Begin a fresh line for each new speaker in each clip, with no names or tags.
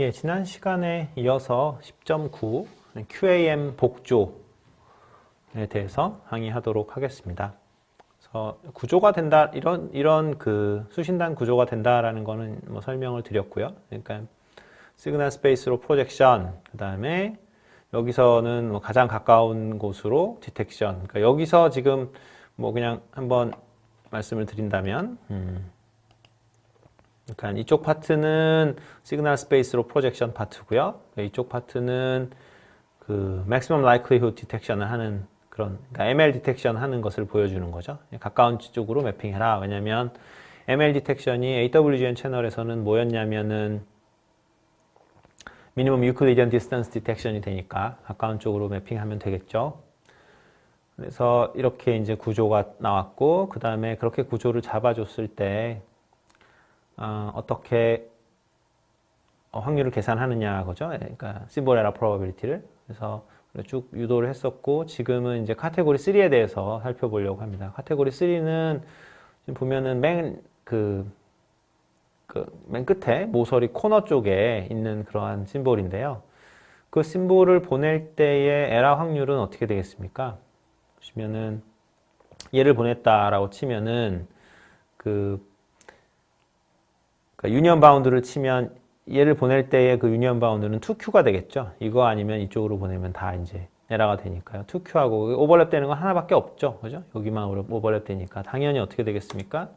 예, 지난 시간에 이어서 10.9 QAM 복조에 대해서 항의하도록 하겠습니다. 그래서 구조가 된다 이런 이런 그 수신단 구조가 된다라는 거는 뭐 설명을 드렸고요. 그러니까 시그널 스페이스로 프로젝션 그다음에 여기서는 뭐 가장 가까운 곳으로 디텍션. 그러니까 여기서 지금 뭐 그냥 한번 말씀을 드린다면 음, 그러니까 이쪽 파트는 시그널 스페이스로 프로젝션 파트고요. 이쪽 파트는 그 maximum likelihood detection을 하는 그런 그러니까 ML 디텍션 하는 것을 보여주는 거죠. 가까운 쪽으로 매핑해라. 왜냐하면 ML 디텍션이 AWGN 채널에서는 뭐였냐면은 미니멈 유클리디언 디스턴스 디텍션이 되니까 가까운 쪽으로 매핑하면 되겠죠. 그래서 이렇게 이제 구조가 나왔고 그 다음에 그렇게 구조를 잡아줬을 때 어, 어떻게 어, 확률을 계산하느냐 그죠? 그러니까 심볼 에러 프로바빌리티를 그래서 쭉 유도를 했었고 지금은 이제 카테고리 3에 대해서 살펴보려고 합니다. 카테고리 3는 지금 보면은 맨그 그 맨 끝에 모서리 코너 쪽에 있는 그러한 심볼인데요. 그 심볼을 보낼 때의 에러 확률은 어떻게 되겠습니까? 보시면은 얘를 보냈다라고 치면은 그 그러니까 유니언 바운드를 치면 얘를 보낼 때의 그 유니언 바운드는 2Q가 되겠죠. 이거 아니면 이쪽으로 보내면 다 이제 에러가 되니까요. 2Q하고 오버랩 되는 건 하나밖에 없죠. 그죠? 여기만 오버랩 되니까 당연히 어떻게 되겠습니까?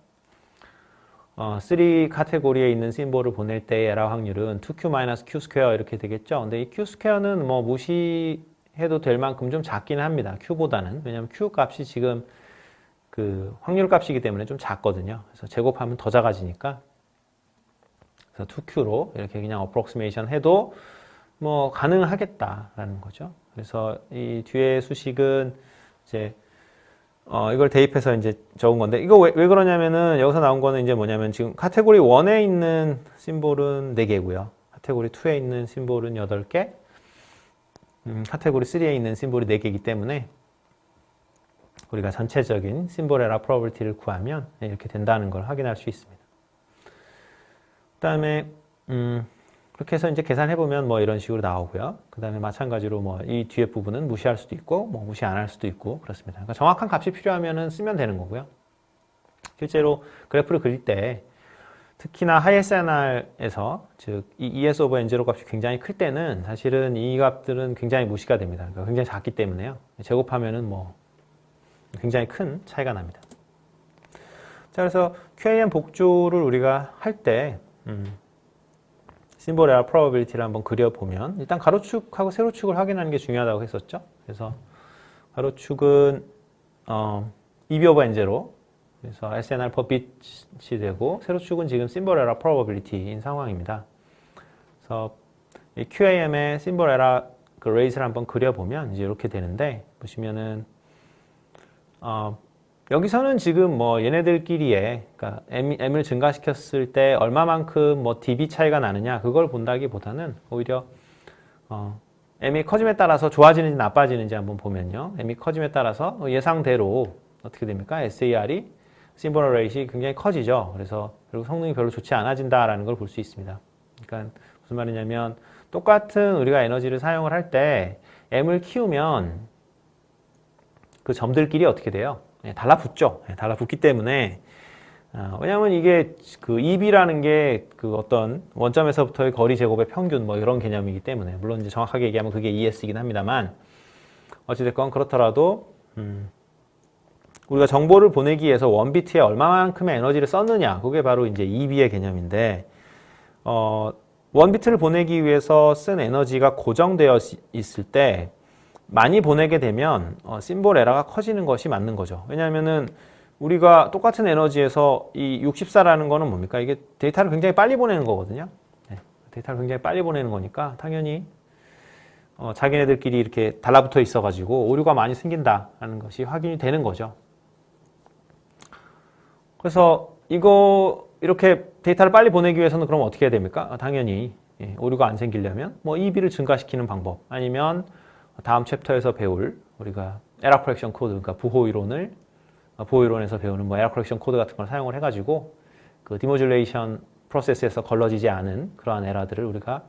어, 3 카테고리에 있는 심볼을 보낼 때의 에러 확률은 2Q Q 스퀘어 이렇게 되겠죠. 근데 이 Q 스퀘어는 뭐 무시해도 될 만큼 좀 작긴 합니다. Q보다는. 왜냐하면 Q 값이 지금 그 확률 값이기 때문에 좀 작거든요. 그래서 제곱하면 더 작아지니까 그래서 2Q로 이렇게 그냥 어프록시메이션 해도 뭐 가능하겠다라는 거죠. 그래서 이 뒤에 수식은 이제 어 이걸 대입해서 이제 적은 건데 이거 왜, 왜 그러냐면은 여기서 나온 거는 이제 뭐냐면 지금 카테고리 1에 있는 심볼은 4개고요. 카테고리 2에 있는 심볼은 8개. 음, 카테고리 3에 있는 심볼이 4개이기 때문에 우리가 전체적인 심볼 에라 프로버티를 구하면 이렇게 된다는 걸 확인할 수 있습니다. 그다음에 음, 그렇게 해서 이제 계산해 보면 뭐 이런 식으로 나오고요. 그다음에 마찬가지로 뭐 이 뒤에 부분은 무시할 수도 있고 뭐 무시 안 할 수도 있고 그렇습니다. 그러니까 정확한 값이 필요하면은 쓰면 되는 거고요. 실제로 그래프를 그릴 때 특히나 하이에스NR에서 즉 이 ES 오버 N0 값이 굉장히 클 때는 사실은 이 값들은 굉장히 무시가 됩니다. 그러니까 굉장히 작기 때문에요. 제곱하면은 뭐 굉장히 큰 차이가 납니다. 자, 그래서 QAM 복조를 우리가 할때 음, 심볼 에러 프로바빌리티를 한번 그려보면 일단 가로축하고 세로축을 확인하는 게 중요하다고 했었죠. 그래서 가로축은 어, EB 오버 N제로 그래서 SNR per bit이 되고 세로축은 지금 심볼 에러 프로바빌리티인 상황입니다. 그래서 이 QAM의 심볼 에러 그 레이스를 한번 그려보면 이제 이렇게 되는데 보시면은 어, 여기서는 지금 뭐 얘네들끼리의 그러니까 M, M을 증가시켰을 때 얼마만큼 뭐 dB 차이가 나느냐 그걸 본다기보다는 오히려 어, M이 커짐에 따라서 좋아지는지 나빠지는지 한번 보면요. M이 커짐에 따라서 예상대로 어떻게 됩니까? SAR이 심볼 레이시 굉장히 커지죠. 그래서 그리고 성능이 별로 좋지 않아진다라는 걸 볼 수 있습니다. 그러니까 무슨 말이냐면 똑같은 우리가 에너지를 사용을 할 때 M을 키우면 그 점들끼리 어떻게 돼요? 예, 달라붙죠. 예, 달라붙기 때문에 어, 왜냐하면 이게 그 EB라는 게 그 어떤 원점에서부터의 거리 제곱의 평균 뭐 이런 개념이기 때문에 물론 이제 정확하게 얘기하면 그게 ES이긴 합니다만 어찌됐건 그렇더라도 음, 우리가 정보를 보내기 위해서 원비트에 얼마만큼의 에너지를 썼느냐 그게 바로 이제 EB의 개념인데 어, 원비트를 보내기 위해서 쓴 에너지가 고정되어 있을 때 많이 보내게 되면 어, 심볼 에러가 커지는 것이 맞는 거죠. 왜냐하면은 우리가 똑같은 에너지에서 이 64라는 거는 뭡니까? 이게 데이터를 굉장히 빨리 보내는 거거든요. 네, 데이터를 굉장히 빨리 보내는 거니까 당연히 어, 자기네들끼리 이렇게 달라붙어 있어가지고 오류가 많이 생긴다라는 것이 확인이 되는 거죠. 그래서 이거 이렇게 데이터를 빨리 보내기 위해서는 그럼 어떻게 해야 됩니까? 아, 당연히 예, 오류가 안 생기려면 뭐 EB를 증가시키는 방법 아니면 다음 챕터에서 배울 우리가 에러 커렉션 코드, 그러니까 부호 이론을 어, 부호 이론에서 배우는 뭐 에러 커렉션 코드 같은 걸 사용을 해가지고 그 디모듈레이션 프로세스에서 걸러지지 않은 그러한 에러들을 우리가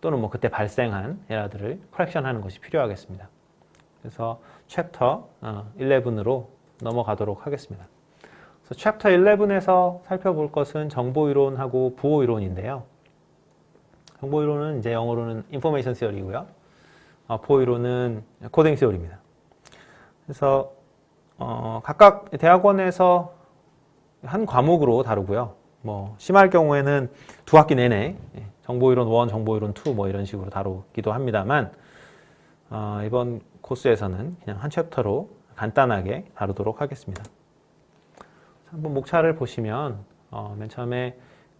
또는 뭐 그때 발생한 에러들을 커렉션하는 것이 필요하겠습니다. 그래서 챕터 11으로 넘어가도록 하겠습니다. 그래서 챕터 11에서 살펴볼 것은 정보 이론하고 부호 이론인데요. 정보 이론은 이제 영어로는. 어, 부 호 이론은 코딩 theory입니다. 그래서 어, 각각 대학원에서 한 과목으로 다루고요. 뭐 심할 경우에는 두 학기 내내 예, 정보이론 1, 정보이론 2 뭐 이런 식으로 다루기도 합니다만 어, 이번 코스에서는 그냥 한 챕터로 간단하게 다루도록 하겠습니다. 한번 목차를 보시면 어, 맨 처음에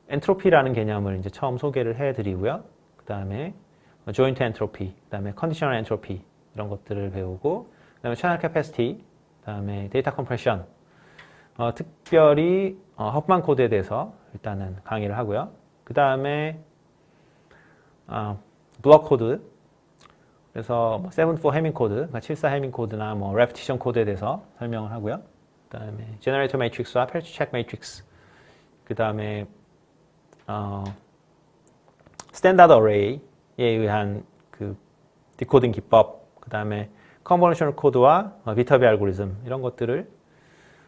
엔트로피라는 개념을 이제 처음 소개를 해드리고요. 그 다음에 joint entropy, 그 다음에 conditional entropy 이런 것들을 배우고, 그 다음에 channel capacity, 그 다음에 data compression. 어, 특별히 어, 허프만 코드에 대해서 일단은 강의를 하고요. 그 다음에 어, 블록 코드, 그래서 뭐 7-4 해밍 코드, 그러니까 74 해밍 코드나 뭐 repetition 코드에 대해서 설명을 하고요. 그 다음에 generator matrix와 parity check matrix, 그 다음에 어, 스탠다드 어레이에 의한 그 디코딩 기법, 그 다음에 컨버전셜 코드와 비터비 알고리즘 이런 것들을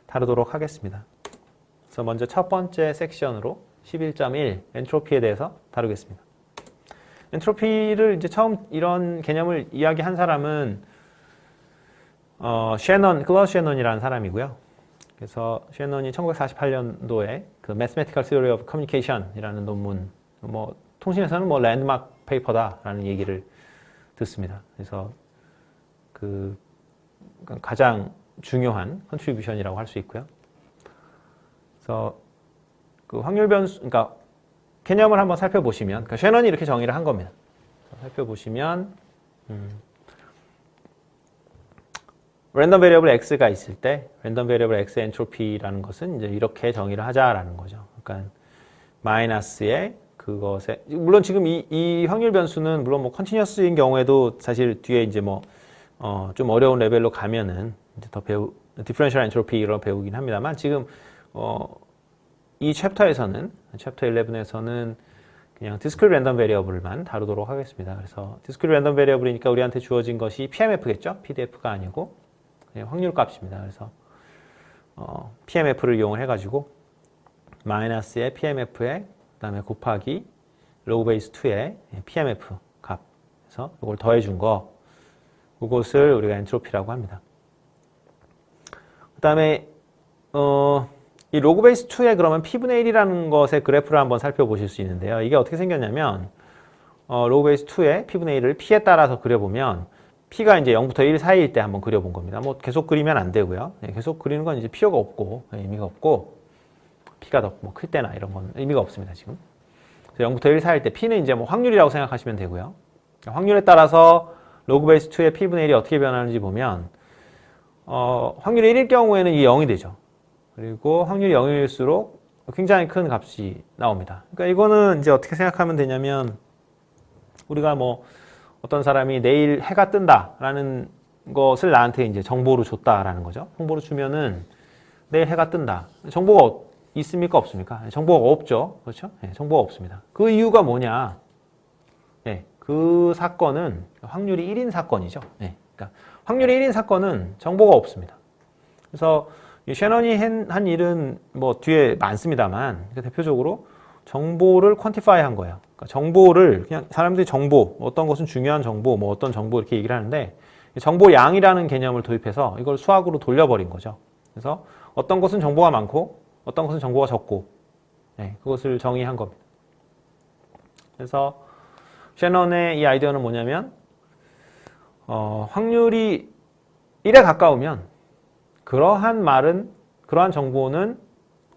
다루도록 하겠습니다. 그래서 먼저 첫 번째 섹션으로 11.1 엔트로피에 대해서 다루겠습니다. 엔트로피를 이제 처음 이런 개념을 이야기한 사람은 어, 셰넌, 클러스 셰넌이라는 사람이고요. 그래서 셰넌이 1948년도에 그 Mathematical Theory of Communication이라는 논문, 뭐 통신에서는 뭐 랜드마크 페이퍼다라는 얘기를 듣습니다. 그래서 그 가장 중요한 컨트리뷰션이라고 할 수 있고요. 그래서 그 확률 변수, 그러니까 개념을 한번 살펴보시면, 그러니까 셰넌이 이렇게 정의를 한 겁니다. 살펴보시면, 음, 랜덤 베리어블 x가 있을 때 랜덤 베리어블 x 엔트로피라는 것은 이제 이렇게 정의를 하자라는 거죠. 그러니까 마이너스의 그것에 물론 지금 이, 이 확률 변수는 물론 뭐 컨티뉴어스인 경우에도 사실 뒤에 이제 뭐 어, 좀 어려운 레벨로 가면은 이제 더 배우 디퍼런셜 엔트로피 이런 배우긴 합니다만 지금 어, 이 챕터에서는 챕터 11에서는 그냥 디스크리 랜덤 베리어블만 다루도록 하겠습니다. 그래서 디스크리 랜덤 베리어블이니까 우리한테 주어진 것이 PMF겠죠? PDF가 아니고 네, 확률 값입니다. 그래서 어, PMF를 이용을 해가지고 마이너스의 PMF에 그 다음에 곱하기 로그 베이스 2의 PMF 값. 그래서 이걸 더해준 거. 그것을 우리가 엔트로피라고 합니다. 그 다음에 어, 이 로그 베이스 2에 그러면 P분의 1이라는 것의 그래프를 한번 살펴보실 수 있는데요. 이게 어떻게 생겼냐면 어, 로그 베이스 2의 P분의 1을 P에 따라서 그려보면 P가 이제 0부터 1 사이일 때 한번 그려본 겁니다. 뭐 계속 그리면 안 되고요. 네, 계속 그리는 건 이제 필요가 없고 네, 의미가 없고 P가 더 뭐 클 때나 이런 건 의미가 없습니다. 지금. 그래서 0부터 1 사이일 때 P는 이제 뭐 확률이라고 생각하시면 되고요. 확률에 따라서 로그 베이스 2의 P분의 1이 어떻게 변하는지 보면 어, 확률이 1일 경우에는 이게 0이 되죠. 그리고 확률이 0일수록 굉장히 큰 값이 나옵니다. 그러니까 이거는 이제 어떻게 생각하면 되냐면 우리가 뭐 어떤 사람이 내일 해가 뜬다라는 것을 나한테 이제 정보로 줬다라는 거죠. 정보로 주면은 내일 해가 뜬다. 정보가 어- 있습니까? 없습니까? 정보가 없죠. 그렇죠? 네, 정보가 없습니다. 그 이유가 뭐냐? 네, 그 사건은 확률이 1인 사건이죠. 네, 그러니까 확률이 1인 사건은 정보가 없습니다. 그래서 이 셰넌이 한, 한 일은 뭐 뒤에 많습니다만 그러니까 대표적으로 정보를 퀀티파이 한 거예요. 그러니까 정보를 그냥 사람들이 정보, 어떤 것은 중요한 정보, 뭐 어떤 정보 이렇게 얘기를 하는데 정보 양이라는 개념을 도입해서 이걸 수학으로 돌려버린 거죠. 그래서 어떤 것은 정보가 많고 어떤 것은 정보가 적고 네, 그것을 정의한 겁니다. 그래서 셰넌의 이 아이디어는 뭐냐면 어, 확률이 1에 가까우면 그러한 말은 그러한 정보는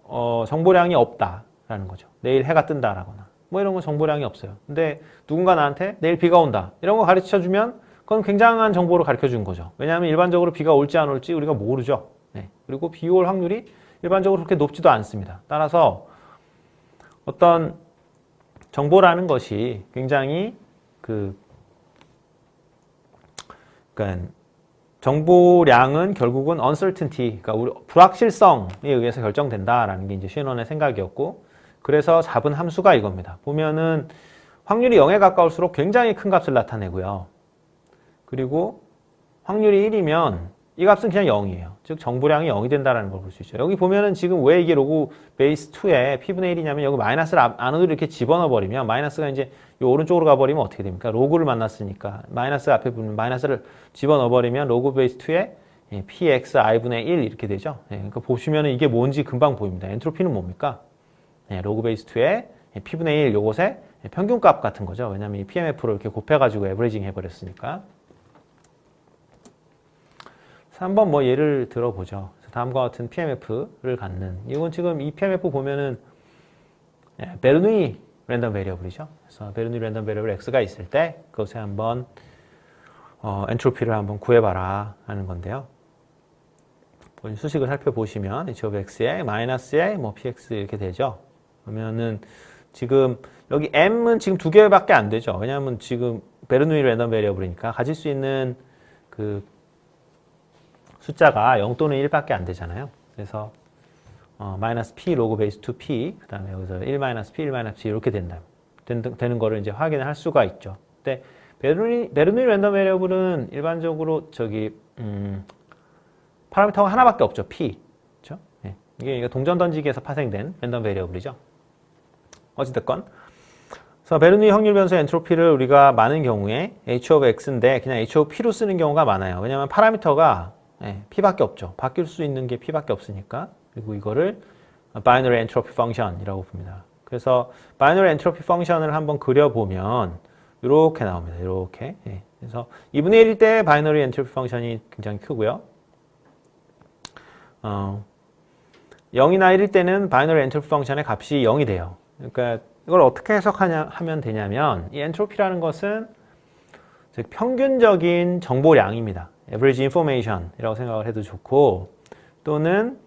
어, 정보량이 없다라는 거죠. 내일 해가 뜬다라거나 뭐 이런 건 정보량이 없어요. 근데 누군가 나한테 내일 비가 온다 이런 거 가르쳐 주면 그건 굉장한 정보를 가르쳐 준 거죠. 왜냐하면 일반적으로 비가 올지 안 올지 우리가 모르죠. 네. 그리고 비 올 확률이 일반적으로 그렇게 높지도 않습니다. 따라서 어떤 정보라는 것이 굉장히 그 그러니까 정보량은 결국은 uncertainty, 그러니까 우리 불확실성에 의해서 결정된다라는 게 이제 쉐넌의 생각이었고, 그래서 잡은 함수가 이겁니다. 보면은 확률이 0에 가까울수록 굉장히 큰 값을 나타내고요. 그리고 확률이 1이면 이 값은 그냥 0이에요. 즉 정보량이 0이 된다는 걸 볼 수 있죠. 여기 보면은 지금 왜 이게 로그 베이스 2에 p분의 1이냐면 여기 마이너스를 앞- 안으로 이렇게 집어넣어 버리면 마이너스가 이제 이 오른쪽으로 가버리면 어떻게 됩니까? 로그를 만났으니까 마이너스 앞에 붙는 마이너스를 집어넣어 버리면 로그 베이스 2에 예, px i분의 1 이렇게 되죠. 예, 그러니까 보시면은 이게 뭔지 금방 보입니다. 엔트로피는 뭡니까? 예, 로그 베이스 2에 p분의 1 요것의 평균값 같은 거죠. 왜냐하면 이 PMF로 이렇게 곱해가지고 에버리징 해버렸으니까. 한번 뭐 예를 들어보죠. 다음과 같은 PMF를 갖는 이건 지금 이 PMF 보면은 예, 베르누이 랜덤 베리어블이죠. 그래서 베르누이 랜덤 베리어블 x가 있을 때 그것에 한번 어, 엔트로피를 한번 구해봐라 하는 건데요. 본인 수식을 살펴보시면 h of x에 마이너스에 뭐 px 이렇게 되죠. 그러면은 지금 여기 m은 지금 두 개밖에 안 되죠. 왜냐하면 지금 베르누이 랜덤 베리어블이니까 가질 수 있는 그 숫자가 0 또는 1밖에 안 되잖아요. 그래서 어, 마이너스 p 로그 베이스 2p 그 다음에 여기서 1 마이너스 p 1 마이너스 p 이렇게 된다. 된, 되는 거를 이제 확인을 할 수가 있죠. 근데 베르누이 베르누이 랜덤 베리어블은 일반적으로 저기 음, 파라미터가 하나밖에 없죠. p. 그렇죠? 예. 이게 동전 던지기에서 파생된 랜덤 베리어블이죠. 어찌됐건 그래서 베르누이 확률 변수 엔트로피를 우리가 많은 경우에 h of x인데 그냥 h of p로 쓰는 경우가 많아요. 왜냐하면 파라미터가 예, p밖에 없죠. 바뀔 수 있는 게 p밖에 없으니까. 그리고 이거를 binary entropy function이라고 봅니다. 그래서 binary entropy function을 한번 그려보면 이렇게 나옵니다. 이렇게. 예. 그래서 2분의 1일 때 binary entropy function이 굉장히 크고요. 어, 0이나 1일 때는 binary entropy function의 값이 0이 돼요. 그러니까 이걸 어떻게 해석하냐 하면 되냐면 이 엔트로피라는 것은 즉 평균적인 정보량입니다. Average information이라고 생각을 해도 좋고 또는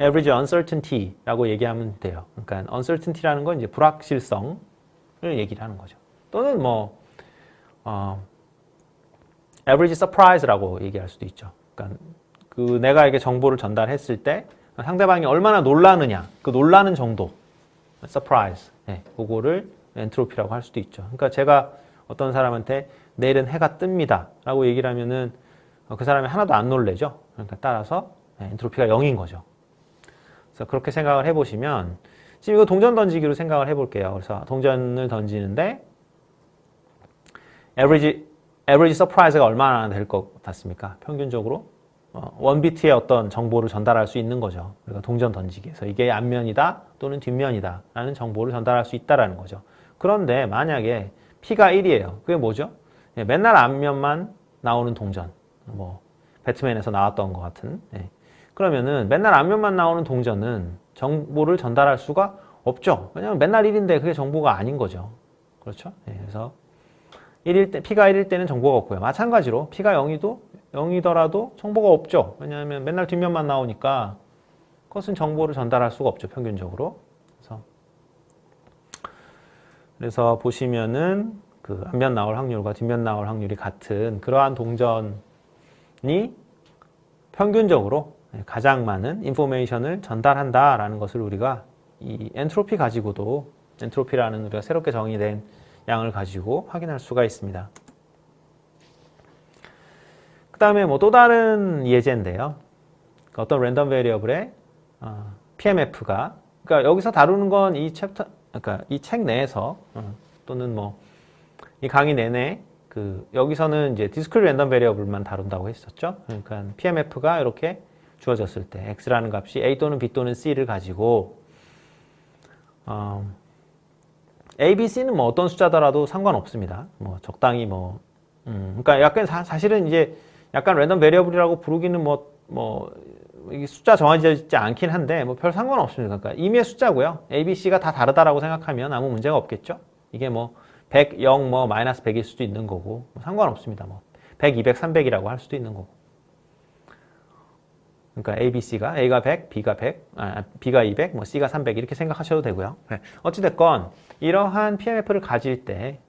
average uncertainty라고 얘기하면 돼요. 그러니까 uncertainty라는 건 이제 불확실성을 얘기를 하는 거죠. 또는 뭐 어, average surprise라고 얘기할 수도 있죠. 그러니까 그 내가 이게 정보를 전달했을 때 상대방이 얼마나 놀라느냐, 그 놀라는 정도, surprise, 네, 그거를 엔트로피라고 할 수도 있죠. 그러니까 제가 어떤 사람한테 내일은 해가 뜹니다. 라고 얘기를 하면은 그 사람이 하나도 안 놀래죠. 그러니까 따라서 엔트로피가 0인 거죠. 그래서 그렇게 생각을 해보시면 지금 이거 동전 던지기로 생각을 해볼게요. 그래서 동전을 던지는데 average, average surprise가 얼마나 될 것 같습니까? 평균적으로 어, 원비트의 어떤 정보를 전달할 수 있는 거죠. 그러니까 동전 던지기에서 이게 앞면이다 또는 뒷면이다 라는 정보를 전달할 수 있다라는 거죠. 그런데 만약에 P가 1이에요. 그게 뭐죠? 예, 맨날 앞면만 나오는 동전. 뭐 배트맨에서 나왔던 것 같은. 예. 그러면은 맨날 앞면만 나오는 동전은 정보를 전달할 수가 없죠. 왜냐하면 맨날 1인데 그게 정보가 아닌 거죠. 그렇죠? 예, 그래서 1일 때, P가 1일 때는 정보가 없고요. 마찬가지로 P가 0이도 0이더라도 정보가 없죠. 왜냐하면 맨날 뒷면만 나오니까 그것은 정보를 전달할 수가 없죠. 평균적으로. 그래서 그래서 보시면은 그 앞면 나올 확률과 뒷면 나올 확률이 같은 그러한 동전이 평균적으로 가장 많은 인포메이션을 전달한다라는 것을 우리가 이 엔트로피 가지고도 엔트로피라는 우리가 새롭게 정의된 양을 가지고 확인할 수가 있습니다. 그 다음에 뭐 또 다른 예제인데요. 그러니까 어떤 랜덤 베리어블의 어, PMF가 그러니까 여기서 다루는 건 이 챕터 그러니까 이 책 내에서 어, 또는 뭐 이 강의 내내 그 여기서는 이제 디스크리 랜덤 베리어블만 다룬다고 했었죠. 그러니까 PMF가 이렇게 주어졌을 때 x라는 값이 a 또는 b 또는 c를 가지고 어, a, b, c는 뭐 어떤 숫자더라도 상관없습니다. 뭐 적당히 뭐 음, 그러니까 약간 사, 사실은 이제 약간 랜덤 베리어블이라고 부르기는 뭐뭐 이게 숫자 정해지지 않긴 한데 뭐 별 상관없습니다. 그러니까 임의 숫자고요. a, b, c가 다 다르다라고 생각하면 아무 문제가 없겠죠. 이게 뭐 100, 0, 뭐 마이너스 100일 수도 있는 거고 뭐 상관없습니다. 뭐 100, 200, 300이라고 할 수도 있는 거고. 그러니까 A, B, C가 A가 100, B가 100, 아, B가 200, 뭐 C가 300 이렇게 생각하셔도 되고요. 네. 어찌됐건 이러한 PMF를 가질 때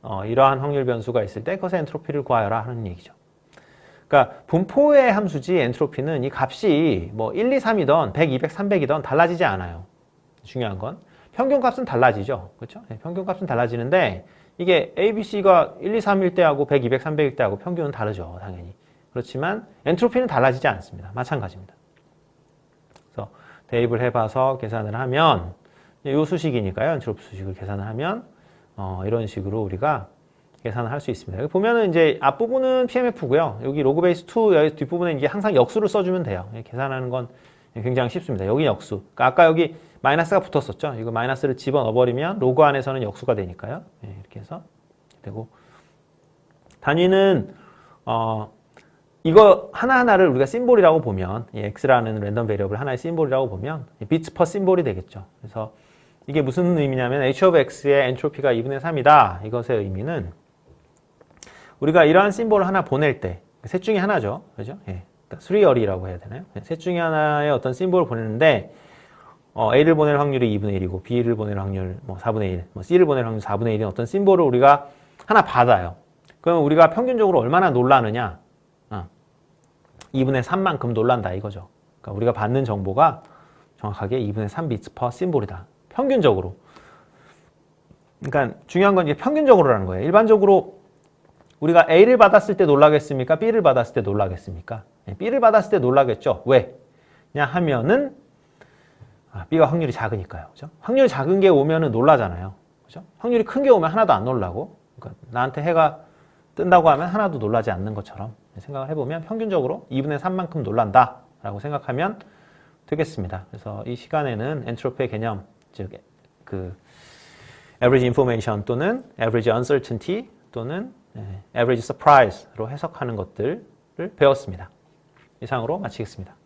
어, 이러한 확률 변수가 있을 때 그것의 엔트로피를 구하여라 하는 얘기죠. 그러니까 분포의 함수지 엔트로피는 이 값이 뭐 1, 2, 3이던 100, 200, 300이던 달라지지 않아요. 중요한 건 평균값은 달라지죠. 그렇죠? 예, 평균값은 달라지는데 이게 ABC가 1, 2, 3일 때하고 100, 200, 300일 때하고 평균은 다르죠. 당연히. 그렇지만 엔트로피는 달라지지 않습니다. 마찬가지입니다. 그래서 대입을 해봐서 계산을 하면 이 수식이니까요. 엔트로피 수식을 계산을 하면 어, 이런 식으로 우리가 계산을 할 수 있습니다. 여기 보면은 이제 앞부분은 PMF고요. 여기 로그 베이스 2 여기 뒷부분에 이제 항상 역수를 써주면 돼요. 예, 계산하는 건 굉장히 쉽습니다. 여기 역수. 그러니까 아까 여기 마이너스가 붙었었죠. 이거 마이너스를 집어넣어 버리면 로그 안에서는 역수가 되니까요. 예, 이렇게 해서 되고 단위는 어 이거 하나하나를 우리가 심볼이라고 보면 이 x라는 랜덤 베리어블 하나의 심볼이라고 보면 비트 퍼 심볼이 되겠죠. 그래서 이게 무슨 의미냐면 h of x의 엔트로피가 2분의 3이다. 이것의 의미는 우리가 이러한 심볼을 하나 보낼 때 셋 중에 하나죠. 그죠? 예. 그러니까 수리열이라고 해야 되나요? 예, 셋 중에 하나의 어떤 심볼을 보내는데 어, A를 보낼 확률이 2분의 1이고 B를 보낼 확률 뭐 4분의 1, 뭐 C를 보낼 확률 4분의 1인 어떤 심볼을 우리가 하나 받아요. 그러면 우리가 평균적으로 얼마나 놀라느냐? 어, 2분의 3만큼 놀란다 이거죠. 그러니까 우리가 받는 정보가 정확하게 2분의 3 비트 퍼 심볼이다. 평균적으로. 그러니까 중요한 건 이제 평균적으로라는 거예요. 일반적으로 우리가 A를 받았을 때 놀라겠습니까? B를 받았을 때 놀라겠습니까? 네, B를 받았을 때 놀라겠죠. 왜? 냐 하면은 아, B가 확률이 작으니까요. 그죠? 확률이 작은 게 오면은 놀라잖아요. 그죠? 확률이 큰 게 오면 하나도 안 놀라고. 그러니까 나한테 해가 뜬다고 하면 하나도 놀라지 않는 것처럼 생각을 해보면 평균적으로 2분의 3만큼 놀란다 라고 생각하면 되겠습니다. 그래서 이 시간에는 엔트로피의 개념, 즉 그 average information 또는 average uncertainty 또는 예, average surprise로 해석하는 것들을 배웠습니다. 이상으로 마치겠습니다.